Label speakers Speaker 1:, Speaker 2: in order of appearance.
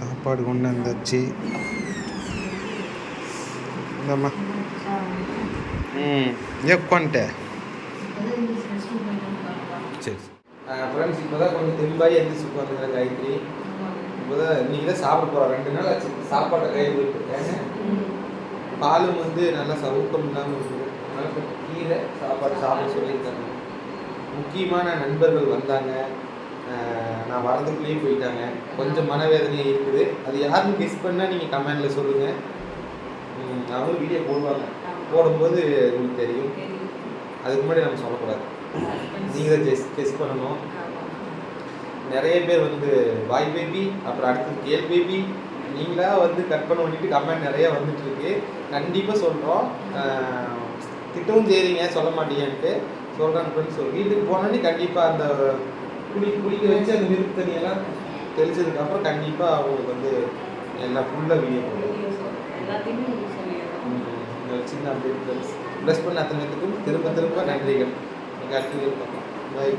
Speaker 1: சாப்பாடு கொண்டு வந்தாச்சு. இந்தம்மா. ம் ஏ சரி ஃப்ரெண்ட்ஸ் இப்போ தான் கொஞ்சம் தெம்பாகி எந்திரிச்சு உட்காந்துக்கிறேன் காயத்ரி. இப்போ தான் நீங்கள் தான் சாப்பிட போகிறோம் ரெண்டு நாள் ஆச்சு. சாப்பாட்டை கையில் போயிட்டு பாலும் வந்து நல்லா சவுக்கம் இல்லாமல் இருக்குது. அதனால் கொஞ்சம் கீரை சாப்பாடு சாப்பிட சொல்லியிருக்காங்க. முக்கியமான நண்பர்கள் வந்தாங்க. நான் வரதுக்குள்ளேயே போயிட்டாங்க. கொஞ்சம் மனவேதனையே இருக்குது. அது யாருன்னு கெஸ் பண்ணால் நீங்கள் கமெண்டில் சொல்லுங்கள் அவங்களும் வீடியோ போடுவாங்க. போடும்போது உங்களுக்கு தெரியும். அதுக்கு முன்னாடி நம்ம சொல்லக்கூடாது. நீங்கள் தான் கெஸ் கெஸ் பண்ணணும். நிறைய பேர் வந்து வாய் பேபி அப்புறம் அடுத்து கேள் பேபி நீங்களா வந்து கற்பனை பண்ணிட்டு கமெண்ட் நிறைய வந்துட்டு இருக்கு கண்டிப்பாக சொல்கிறோம் திட்டவும் செய்றீங்க. சொல்ல மாட்டீங்கன்ட்டு சொல்கிறாங்க ஃப்ரெண்ட்ஸ் வீட்டுக்கு போனோடனே கண்டிப்பாக அந்த குளி குளிக்க வச்சு அந்த விருப்பு தண்ணியெல்லாம் தெளிச்சதுக்கப்புறம் கண்டிப்பாக அவங்களுக்கு வந்து எல்லாம் ஃபுல்லாக வீடியோ இந்த சின்ன அப்டேட் ப்ளஸ் பண்ண அத்தனை பேத்துக்கும் திரும்ப திரும்ப நன்றிகள். எங்கள் அடுத்த பார்க்கலாம். பாய்